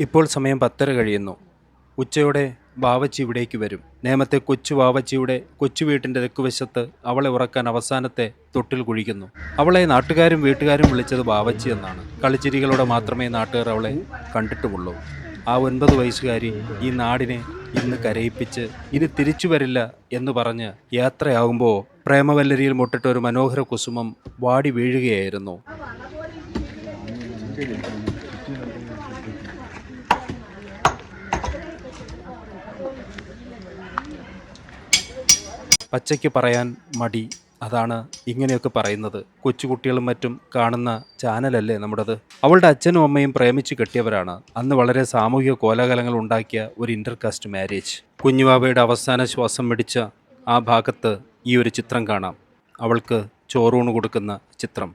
ഇപ്പോൾ സമയം പത്തര കഴിയുന്നു. ഉച്ചയോടെ വാവച്ചി ഇവിടേക്ക് വരും. നേമത്തെ കൊച്ചു വാവച്ചിയുടെ കൊച്ചു വീട്ടിന്റെ തെക്കുവശത്ത് അവളെ ഉറക്കാൻ അവസാനത്തെ തൊട്ടിൽ കുഴിക്കുന്നു. അവളെ നാട്ടുകാരും വീട്ടുകാരും വിളിച്ചത് വാവച്ചി എന്നാണ്. കളിച്ചിരികളോടെ മാത്രമേ നാട്ടുകാർ അവളെ കണ്ടിട്ടുമുള്ളൂ. ആ ഒൻപത് വയസ്സുകാരി ഈ നാടിനെ ഇന്ന് കരയിപ്പിച്ച് ഇനി തിരിച്ചു വരില്ല എന്ന് പറഞ്ഞ് യാത്രയാകുമ്പോൾ പ്രേമവല്ലരിയിൽ മുട്ടിട്ട ഒരു മനോഹര കുസുമം വാടി വീഴുകയായിരുന്നു. പച്ചയ്ക്ക് പറയാൻ മടി. അതാണ് ഇങ്ങനെയൊക്കെ പറയുന്നത്. കൊച്ചുകുട്ടികളും മറ്റും കാണുന്ന ചാനലല്ലേ നമ്മുടേത്? അവളുടെ അച്ഛനും അമ്മയും പ്രേമിച്ച് കെട്ടിയവരാണ്. അന്ന് വളരെ സാമൂഹിക കോലാഹലങ്ങൾ ഉണ്ടാക്കിയ ഒരു ഇന്റർകാസ്റ്റ് മാരേജ്. കുഞ്ഞുവാവയുടെ അവസാന ശ്വാസം മെടിച്ച ആ ഭാഗത്ത് ഈ ഒരു ചിത്രം കാണാം. അവൾക്ക് ചോറൂണ് കൊടുക്കുന്ന ചിത്രം.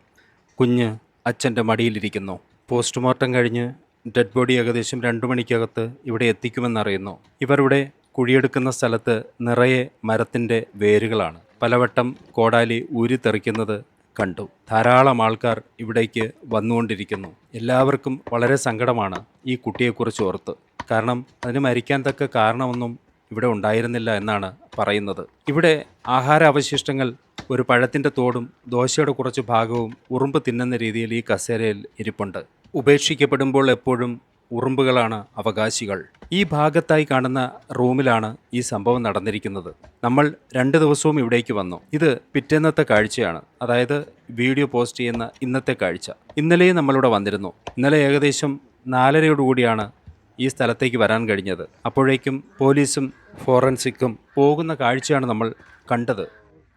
കുഞ്ഞ് അച്ഛന്റെ മടിയിലിരിക്കുന്നു. പോസ്റ്റ്മോർട്ടം കഴിഞ്ഞ് ഡെഡ് ബോഡി ഏകദേശം രണ്ടു മണിക്കകത്ത് ഇവിടെ എത്തിക്കുമെന്നറിയുന്നു. ഇവരുടെ കുഴിയെടുക്കുന്ന സ്ഥലത്ത് നിറയെ മരത്തിന്റെ വേരുകളാണ്. പലവട്ടം കോടാലി ഊരിത്തെറിക്കുന്നത് കണ്ടു. ധാരാളം ആൾക്കാർ ഇവിടേക്ക് വന്നുകൊണ്ടിരിക്കുന്നു. എല്ലാവർക്കും വളരെ സങ്കടമാണ് ഈ കുട്ടിയെക്കുറിച്ച് ഓർത്ത്. കാരണം അതിന് മരിക്കാൻ തക്ക കാരണമൊന്നും ഇവിടെ ഉണ്ടായിരുന്നില്ല എന്നാണ് പറയുന്നത്. ഇവിടെ ആഹാര അവശിഷ്ടങ്ങൾ ഒരു പഴത്തിന്റെ തോടും ദോശയുടെ കുറച്ച് ഭാഗവും ഉറുമ്പ് തിന്നുന്ന രീതിയിൽ ഈ കസേരയിൽ ഇരിപ്പുണ്ട്. ഉപേക്ഷിക്കപ്പെടുമ്പോൾ എപ്പോഴും ഉറുമ്പുകളാണ് അവകാശികൾ. ഈ ഭാഗത്തായി കാണുന്ന റൂമിലാണ് ഈ സംഭവം നടന്നിരിക്കുന്നത്. നമ്മൾ രണ്ട് ദിവസവും ഇവിടേക്ക് വന്നു. ഇത് പിറ്റേന്നത്തെ കാഴ്ചയാണ്. അതായത് വീഡിയോ പോസ്റ്റ് ചെയ്യുന്ന ഇന്നത്തെ കാഴ്ച. ഇന്നലെയും നമ്മളിവിടെ വന്നിരുന്നു. ഇന്നലെ ഏകദേശം നാലരയോടുകൂടിയാണ് ഈ സ്ഥലത്തേക്ക് വരാൻ കഴിഞ്ഞത്. അപ്പോഴേക്കും പോലീസും ഫോറൻസിക്കും പോകുന്ന കാഴ്ചയാണ് നമ്മൾ കണ്ടത്.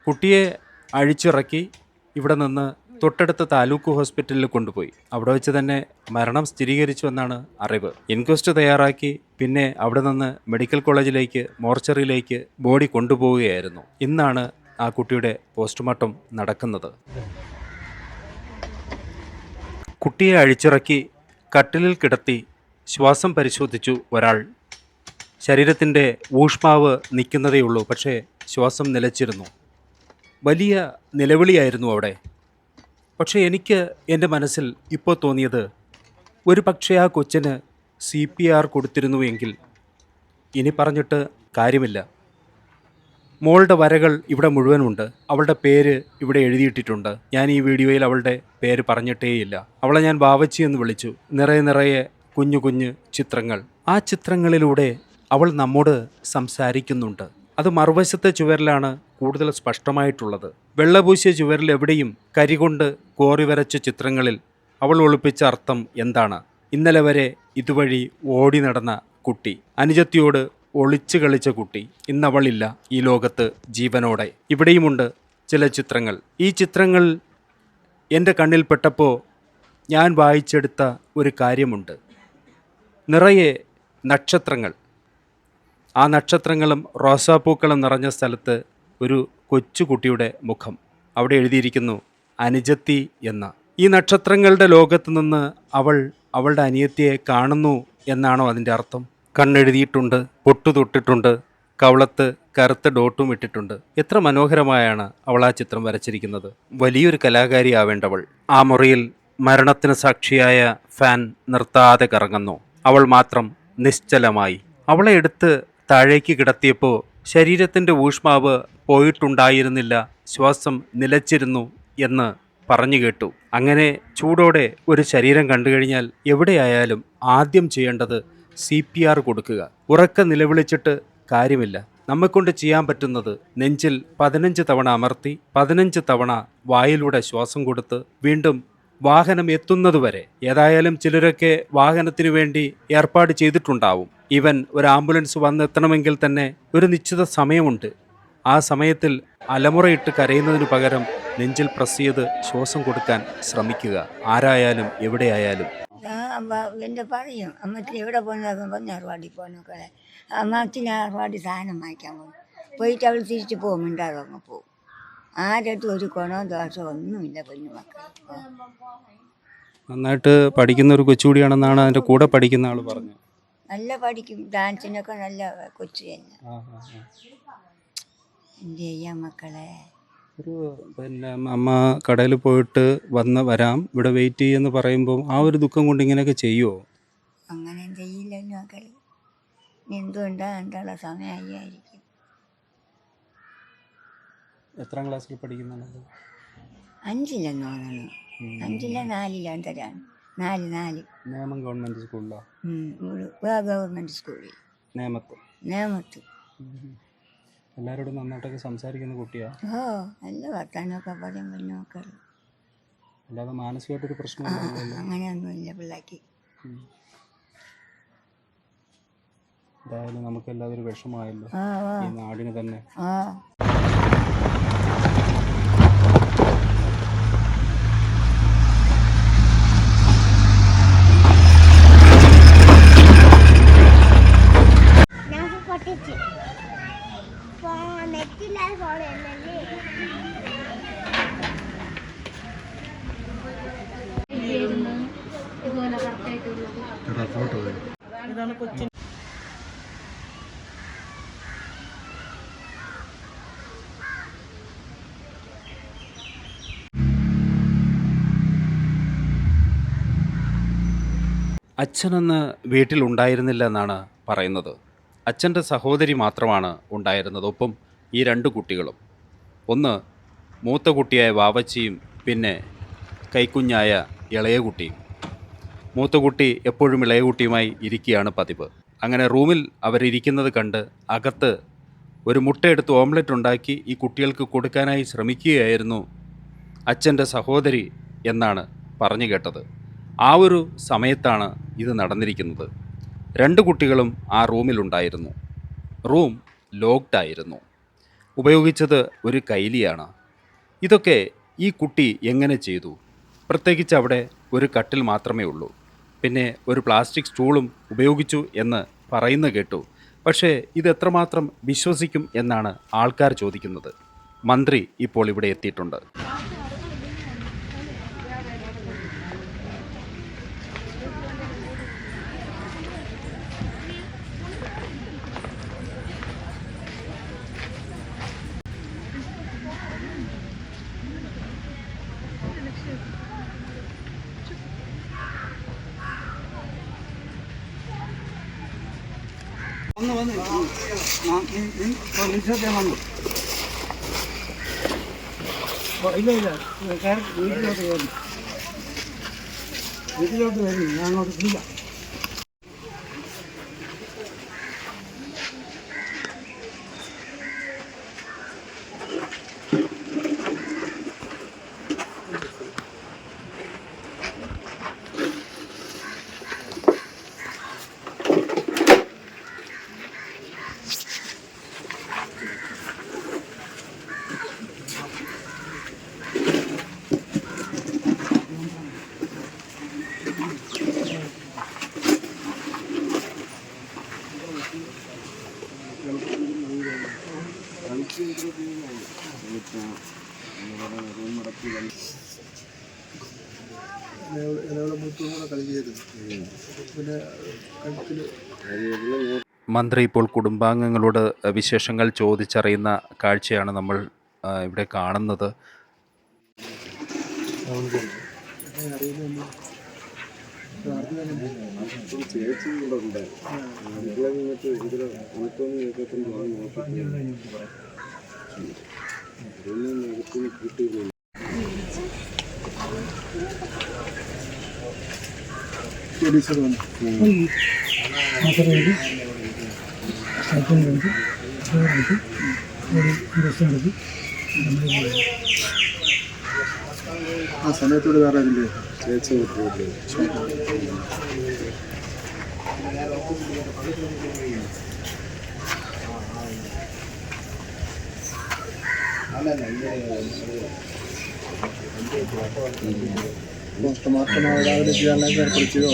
കുട്ടിയെ അഴിച്ചിറക്കി ഇവിടെ നിന്ന് തൊട്ടടുത്ത താലൂക്ക് ഹോസ്പിറ്റലിൽ കൊണ്ടുപോയി. അവിടെ വെച്ച് തന്നെ മരണം സ്ഥിരീകരിച്ചു എന്നാണ് അറിവ്. ഇൻക്വസ്റ്റ് തയ്യാറാക്കി പിന്നെ അവിടെ നിന്ന് മെഡിക്കൽ കോളേജിലേക്ക് മോർച്ചറിയിലേക്ക് ബോഡി കൊണ്ടുപോവുകയായിരുന്നു. ഇന്നാണ് ആ കുട്ടിയുടെ പോസ്റ്റ്മോർട്ടം നടക്കുന്നത്. കുട്ടിയെ അഴിച്ചിറക്കി കട്ടിലിൽ കിടത്തി ശ്വാസം പരിശോധിച്ചു ഒരാൾ. ശരീരത്തിന്റെ ഊഷ്മാവ് നിൽക്കുന്നതേയുള്ളൂ പക്ഷേ ശ്വാസം നിലച്ചിരുന്നു. വലിയ നിലവിളിയായിരുന്നു അവിടെ. പക്ഷേ എനിക്ക് എന്റെ മനസ്സിൽ ഇപ്പോൾ തോന്നിയത് ഒരു പക്ഷേ ആ കൊച്ചിന് സി പി ആർ കൊടുത്തിരുന്നുവെങ്കിൽ ഇനി പറഞ്ഞിട്ട് കാര്യമില്ല. മോളുടെ വരകൾ ഇവിടെ മുഴുവനുണ്ട് അവളുടെ പേര് ഇവിടെ എഴുതിയിട്ടിട്ടുണ്ട്. ഞാൻ ഈ വീഡിയോയിൽ അവളുടെ പേര് പറഞ്ഞിട്ടേയില്ല. അവളെ ഞാൻ ബാവച്ചി എന്ന് വിളിച്ചു. നിറയെ നിറയെ കുഞ്ഞു കുഞ്ഞു ചിത്രങ്ങൾ. ആ ചിത്രങ്ങളിലൂടെ അവൾ നമ്മോട് സംസാരിക്കുന്നുണ്ട്. അത് മറുവശത്തെ ചുവരിലാണ് കൂടുതൽ സ്പഷ്ടമായിട്ടുള്ളത്. വെള്ളപൂശിയ ചുവരിൽ എവിടെയും കരികൊണ്ട് കോറി വരച്ച ചിത്രങ്ങളിൽ അവൾ ഒളിപ്പിച്ച അർത്ഥം എന്താണ്? ഇന്നലെ വരെ ഇതുവഴി ഓടി നടന്ന കുട്ടി. അനുജത്തിയോട് ഒളിച്ചു കളിച്ച കുട്ടി. ഇന്നവളില്ല ഈ ലോകത്ത് ജീവനോടെ. ഇവിടെയുമുണ്ട് ചില ചിത്രങ്ങൾ. ഈ ചിത്രങ്ങൾ എന്റെ കണ്ണിൽപ്പെട്ടപ്പോൾ ഞാൻ വായിച്ചെടുത്ത ഒരു കാര്യമുണ്ട്. നിറയെ നക്ഷത്രങ്ങൾ. ആ നക്ഷത്രങ്ങളും റോസാപ്പൂക്കളും നിറഞ്ഞ സ്ഥലത്ത് ഒരു കൊച്ചുകുട്ടിയുടെ മുഖം. അവിടെ എഴുതിയിരിക്കുന്നു അനുജത്തി എന്ന. ഈ നക്ഷത്രങ്ങളുടെ ലോകത്ത് നിന്ന് അവൾ അവളുടെ അനിയത്തിയെ കാണുന്നു എന്നാണോ അതിന്റെ അർത്ഥം? കണ്ണെഴുതിയിട്ടുണ്ട് പൊട്ടു തൊട്ടിട്ടുണ്ട് കവളത്ത് കറുത്ത ഡോട്ടും ഇട്ടിട്ടുണ്ട്. എത്ര മനോഹരമായാണ് അവൾ ആ ചിത്രം വരച്ചിരിക്കുന്നത്. വലിയൊരു കലാകാരി ആവേണ്ടവൾ ആ മുറിയിൽ മരണത്തിന് സാക്ഷിയായ ഫാൻ നിർത്താതെ കറങ്ങുന്നു. അവൾ മാത്രം നിശ്ചലമായി. അവളെ എടുത്ത് താഴേക്ക് കിടത്തിയപ്പോൾ ശരീരത്തിന്റെ ഊഷ്മാവ് പോയിട്ടുണ്ടായിരുന്നില്ല. ശ്വാസം നിലച്ചിരുന്നു എന്ന് പറഞ്ഞു കേട്ടു. അങ്ങനെ ചൂടോടെ ഒരു ശരീരം കണ്ടു കഴിഞ്ഞാൽ എവിടെയായാലും ആദ്യം ചെയ്യേണ്ടത് സി പി ആർ കൊടുക്കുക. ഉറക്ക നിലവിളിച്ചിട്ട് കാര്യമില്ല. നമ്മെക്കൊണ്ട് ചെയ്യാൻ പറ്റുന്നത് നെഞ്ചിൽ പതിനഞ്ച് തവണ അമർത്തി പതിനഞ്ച് തവണ വായിലൂടെ ശ്വാസം കൊടുത്ത് വീണ്ടും വാഹനം എത്തുന്നതുവരെ ഏതായാലും ചിലരൊക്കെ വാഹനത്തിനു വേണ്ടി ഏർപ്പാട് ചെയ്തിട്ടുണ്ടാവും. ഈവൻ ഒരു ആംബുലൻസ് വന്നെത്തണമെങ്കിൽ തന്നെ ഒരു നിശ്ചിത സമയമുണ്ട്. ആ സമയത്തിൽ അലമുറയിട്ട് കരയുന്നതിനു പകരം നെഞ്ചിൽ പ്രസ് ചെയ്ത് ശ്വാസം കൊടുക്കാൻ ശ്രമിക്കുക. ആരായാലും എവിടെയായാലും. എന്റെ പറയും. അമ്മത്തിന് എവിടെ പോകുന്നതാകുമ്പോൾ ഞാർവാടി പോകുന്നൊക്കെ ഞാൻ അറുപാടി സാധനം വാങ്ങിക്കാൻ പോകും പോയിട്ട് അവൾ തിരിച്ച് പോകും മിണ്ടാതെ അങ്ങ് പോകും. ആരടുത്തും ഒരു ഗുണവും ദോഷവും ഒന്നുമില്ല കുഞ്ഞു മക്കൾ നന്നായിട്ട് പഠിക്കുന്ന ഒരു കൊച്ചുകൂടിയാണെന്നാണ് അതിന്റെ കൂടെ പഠിക്കുന്ന ആൾ പറഞ്ഞത്. നല്ല പഠിക്കും. ഡാൻസിനൊക്കെ നല്ല കൊച്ചു തന്നെ. എന്ത് ചെയ്യാം മക്കളെ? ഒരു പിന്നെ അമ്മ കടയിൽ പോയിട്ട് വന്ന് വരാം. ഇവിടെ വെയിറ്റ് ചെയ്യുമെന്ന് പറയുമ്പോൾ ആ ഒരു ദുഃഖം കൊണ്ട് ഇങ്ങനെയൊക്കെ ചെയ്യുമോ അങ്ങനെ ചെയ്യില്ലല്ലോ മക്കൾ. ഇനി എന്തുകൊണ്ടാ എന്നുള്ള സമയമായിരിക്കും എത്രാം ക്ലാസ്സിൽ പഠിക്കുന്നുണ്ട്? അഞ്ചിലെന്ന് തോന്നുന്നു. അഞ്ചില്ല നാലിലാണ് തരാണ് നാല് നാല്. നേമം ഗവൺമെന്റ് സ്കൂളിലോ? ഗവൺമെന്റ് സ്കൂളിൽ. നേമത്ത്. നേമത്ത്. എല്ലാവരോടും നന്നായിട്ടൊക്കെ സംസാരിക്കുന്ന കുട്ടിയാ? ഓ നല്ല വർത്താനൊക്കെ പറയും പിന്നെ മക്കൾ അല്ലാതെ മാനസികമായിട്ടൊരു പ്രശ്നം അങ്ങനെയൊന്നുമില്ല പിള്ളേക്ക്. എന്തായാലും നമുക്ക് എല്ലാവരും വിഷമായല്ലോ ആ ആ. ഈ നാടിന് തന്നെ. അച്ഛനന്ന് വീട്ടിലുണ്ടായിരുന്നില്ല എന്നാണ് പറയുന്നത്. അച്ഛന്റെ സഹോദരി മാത്രമാണ് ഉണ്ടായിരുന്നത് ഒപ്പം ഈ രണ്ട് കുട്ടികളും. ഒന്ന് മൂത്ത കുട്ടിയായ വാവച്ചിയും പിന്നെ കൈക്കുഞ്ഞായ ഇളയ കുട്ടിയും. മൂത്ത കുട്ടി എപ്പോഴും ഇളയ കുട്ടിയുമായി ഇരിക്കുകയാണ് പതിവ്. അങ്ങനെ റൂമിൽ അവരിയ്ക്കുന്നത് കണ്ട് അകത്ത് ഒരു മുട്ടയെടുത്ത് ഓംലെറ്റ് ഉണ്ടാക്കി ഈ കുട്ടികൾക്ക് കൊടുക്കാനായി ശ്രമിക്കുകയായിരുന്നു അച്ഛന്റെ സഹോദരി എന്നാണ് പറഞ്ഞു കേട്ടത്. ആ ഒരു സമയത്താണ് ഇത് നടന്നിരിക്കുന്നത്. രണ്ട് കുട്ടികളും ആ റൂമിലുണ്ടായിരുന്നു. റൂം ലോക്ക്ഡ് ആയിരുന്നു. ഉപയോഗിച്ചത് ഒരു കൈലിയാണ്. ഇതൊക്കെ ഈ കുട്ടി എങ്ങനെ ചെയ്തു? പ്രത്യേകിച്ച് അവിടെ ഒരു കട്ടിൽ മാത്രമേ ഉള്ളൂ. പിന്നെ ഒരു പ്ലാസ്റ്റിക് സ്റ്റൂളും ഉപയോഗിച്ചു എന്ന് പറയുന്ന കേട്ടു. പക്ഷേ ഇത് എത്രമാത്രം വിശ്വസിക്കും എന്നാണ് ആൾക്കാർ ചോദിക്കുന്നത്. മന്ത്രി ഇപ്പോൾ ഇവിടെ എത്തിയിട്ടുണ്ട്. ഇല്ല ഇല്ല. കയറി വീട്ടിലോട്ട് വരുന്നു വീട്ടിലോട്ട് വരുന്നു ഞാൻ അങ്ങോട്ട് ഇല്ല. മന്ത്രി ഇപ്പോൾ കുടുംബാംഗങ്ങളോട് വിശേഷങ്ങൾ ചോദിച്ചറിയുന്ന കാഴ്ചയാണ് നമ്മൾ ഇവിടെ കാണുന്നത്. അറിയുന്ന ടീച്ചർ വന്നു മാത്രം മതി സൈക്കിൾ എടുത്ത് ചോറെടുത്ത് ഒരു ദിവസം എടുത്ത് ആ സമയത്തോട് വേറെ അതിന്റെ ചേച്ചി പോസ്റ്റ്മോർട്ടം രാവിലെ ചെയ്യാനൊക്കെ ഏർപ്പെടുത്തിയതോ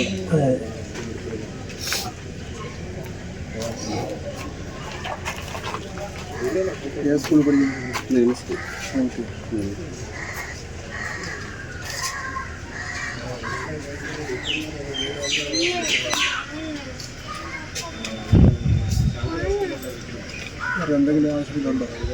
ഏത് സ്കൂളിൽ പഠിക്കുന്നു ഓക്കെ വേറെ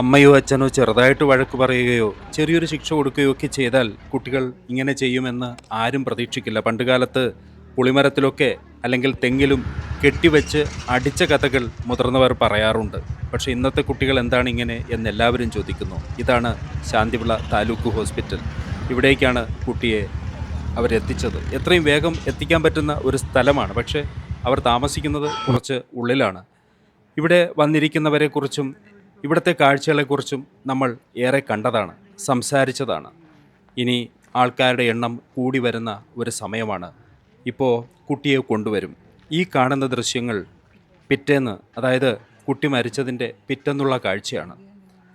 അമ്മയോ അച്ഛനോ ചെറുതായിട്ട് വഴക്ക് പറയുകയോ ചെറിയൊരു ശിക്ഷ കൊടുക്കുകയോ ഒക്കെ ചെയ്താൽ കുട്ടികൾ ഇങ്ങനെ ചെയ്യുമെന്ന് ആരും പ്രതീക്ഷിക്കില്ല. പണ്ടുകാലത്ത് പുളിമരത്തിലൊക്കെ അല്ലെങ്കിൽ തെങ്ങിലും കെട്ടിവെച്ച് അടിച്ച കഥകൾ മുതിർന്നവർ പറയാറുണ്ട്. പക്ഷേ ഇന്നത്തെ കുട്ടികൾ എന്താണ് ഇങ്ങനെ എന്ന് എല്ലാവരും ചോദിക്കുന്നു. ഇതാണ് ശാന്തിവിള താലൂക്ക് ഹോസ്പിറ്റൽ. ഇവിടേക്കാണ് കുട്ടിയെ അവരെത്തിച്ചത് എത്രയും വേഗം എത്തിക്കാൻ പറ്റുന്ന ഒരു സ്ഥലമാണ്. പക്ഷേ അവർ താമസിക്കുന്നത് കുറച്ച് ഉള്ളിലാണ്. ഇവിടെ വന്നിരിക്കുന്നവരെക്കുറിച്ചും ഇവിടുത്തെ കാഴ്ചകളെക്കുറിച്ചും നമ്മൾ ഏറെ കണ്ടതാണ് സംസാരിച്ചതാണ്. ഇനി ആൾക്കാരുടെ എണ്ണം കൂടി വരുന്ന ഒരു സമയമാണ്. ഇപ്പോൾ കുട്ടിയെ കൊണ്ടുവരും. ഈ കാണുന്ന ദൃശ്യങ്ങൾ പിറ്റേന്ന് അതായത് കുട്ടി മരിച്ചതിന്റെ പിറ്റെന്നുള്ള കാഴ്ചയാണ്.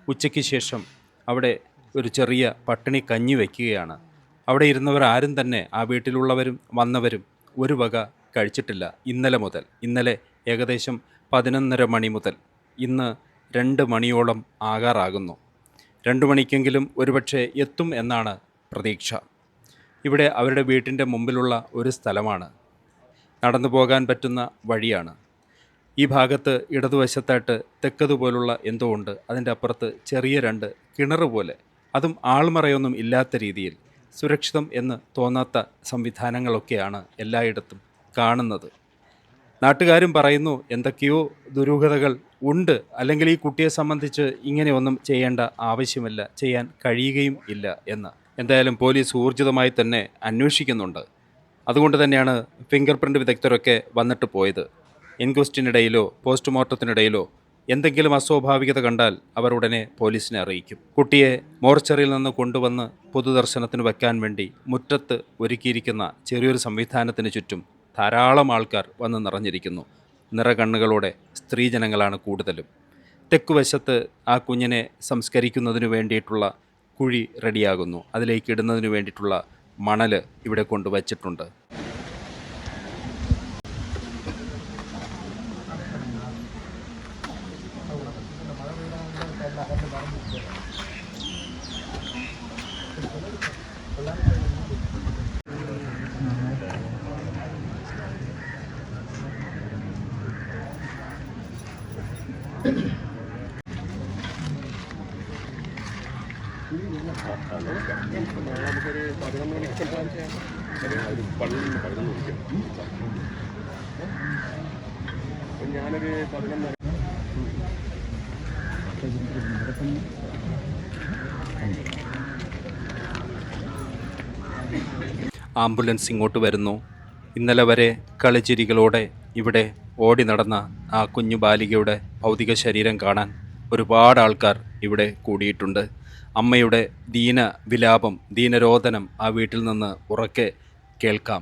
ഉച്ചയ്ക്ക് ശേഷം അവിടെ ഒരു ചെറിയ പട്ടിണി കഞ്ഞി വയ്ക്കുകയാണ്. അവിടെ ഇരുന്നവർ ആരും തന്നെ ആ വീട്ടിലുള്ളവരും വന്നവരും ഒരു വക കഴിച്ചിട്ടില്ല. ഇന്നലെ മുതൽ ഇന്നലെ ഏകദേശം പതിനൊന്നര മണി മുതൽ. ഇന്ന് രണ്ട് മണിയോളം ആകാറാകുന്നു. രണ്ട് മണിക്കെങ്കിലും ഒരുപക്ഷെ എത്തും എന്നാണ് പ്രതീക്ഷ. ഇവിടെ അവരുടെ വീട്ടിന്റെ മുമ്പിലുള്ള ഒരു സ്ഥലമാണ്. നടന്നു പോകാൻ പറ്റുന്ന വഴിയാണ്. ഈ ഭാഗത്ത് ഇടതുവശത്തായിട്ട് തെക്കതുപോലുള്ള എന്തോ ഉണ്ട്. അതിന്റെ അപ്പുറത്ത് ചെറിയ രണ്ട് കിണർ പോലെ. അതും ആൾമറയൊന്നും ഇല്ലാത്ത രീതിയിൽ സുരക്ഷിതം എന്ന് തോന്നാത്ത സംവിധാനങ്ങളൊക്കെയാണ് എല്ലായിടത്തും കാണുന്നത്. നാട്ടുകാരും പറയുന്നു എന്തൊക്കെയോ ദുരൂഹതകൾ ഉണ്ട്. അല്ലെങ്കിൽ ഈ കുട്ടിയെ സംബന്ധിച്ച് ഇങ്ങനെയൊന്നും ചെയ്യേണ്ട ആവശ്യമില്ല ചെയ്യാൻ കഴിയുകയും ഇല്ല എന്ന്. എന്തായാലും പോലീസ് ഊർജിതമായി തന്നെ അന്വേഷിക്കുന്നുണ്ട്. അതുകൊണ്ട് തന്നെയാണ് ഫിംഗർ പ്രിന്റ് വിദഗ്ധരൊക്കെ വന്നിട്ട് പോയത്. ഇൻക്വസ്റ്റിനിടയിലോ പോസ്റ്റ്മോർട്ടത്തിനിടയിലോ എന്തെങ്കിലും അസ്വാഭാവികത കണ്ടാൽ അവർ ഉടനെ പോലീസിനെ അറിയിക്കും. കുട്ടിയെ മോർച്ചറിയിൽ നിന്ന് കൊണ്ടുവന്ന് പൊതുദർശനത്തിന് വയ്ക്കാൻ വേണ്ടി മുറ്റത്ത് ഒരുക്കിയിരിക്കുന്ന ചെറിയൊരു സംവിധാനത്തിന് ചുറ്റും ധാരാളം ആൾക്കാർ വന്ന് നിറഞ്ഞിരിക്കുന്നു. നിറകണ്ണുകളോടെ സ്ത്രീജനങ്ങളാണ് കൂടുതലും. തെക്കുവശത്ത് ആ കുഞ്ഞിനെ സംസ്കരിക്കുന്നതിന് വേണ്ടിയിട്ടുള്ള കുഴി റെഡിയാകുന്നു. അതിലേക്ക് ഇടുന്നതിന് വേണ്ടിയിട്ടുള്ള മണൽ ഇവിടെ കൊണ്ടുവച്ചിട്ടുണ്ട്. ആംബുലൻസ് ഇങ്ങോട്ട് വരുന്നു. ഇന്നലെ വരെ കളിച്ചിരികളോടെ ഇവിടെ ഓടി നടന്ന ആ കുഞ്ഞു ബാലികയുടെ ഭൗതിക ശരീരം കാണാൻ ഒരുപാട് ആൾക്കാർ ഇവിടെ കൂടിയിട്ടുണ്ട്. അമ്മയുടെ ദീന വിലാപം ദീനരോധനം ആ വീട്ടിൽ നിന്ന് ഉറക്കെ കേൾക്കാം.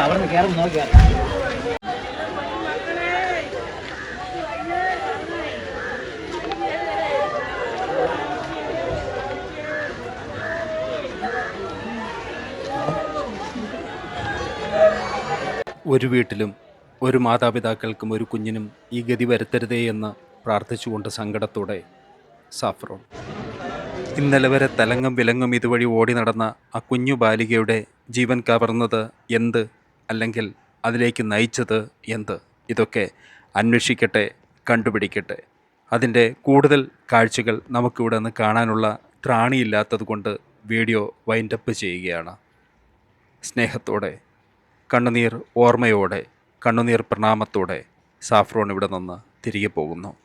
അവിടെ നിന്ന് കയറുമ്പോൾ നോക്കിയാ ഒരു വീട്ടിലും ഒരു മാതാപിതാക്കൾക്കും ഒരു കുഞ്ഞിനും ഈ ഗതി വരുത്തരുതേ എന്ന് പ്രാർത്ഥിച്ചുകൊണ്ട് സങ്കടത്തോടെ സാഫ്രോൺ. ഇന്നലെ വരെ തലങ്ങും വിലങ്ങും ഇതുവഴി ഓടി നടന്ന ആ കുഞ്ഞു ബാലികയുടെ ജീവൻ കവർന്നത് എന്ത് അല്ലെങ്കിൽ അതിലേക്ക് നയിച്ചത് എന്ത്? ഇതൊക്കെ അന്വേഷിക്കട്ടെ കണ്ടുപിടിക്കട്ടെ. അതിന്റെ കൂടുതൽ കാഴ്ചകൾ നമുക്കിവിടെ നിന്ന് കാണാനുള്ള ത്രാണിയില്ലാത്തത് കൊണ്ട് വീഡിയോ വൈൻഡപ്പ് ചെയ്യുകയാണ്. സ്നേഹത്തോടെ കണ്ണുനീർ ഓർമ്മയോടെ കണ്ണുനീർ പ്രണാമത്തോടെ സാഫ്രോൺ ഇവിടെ നിന്ന് തിരികെ പോകുന്നു.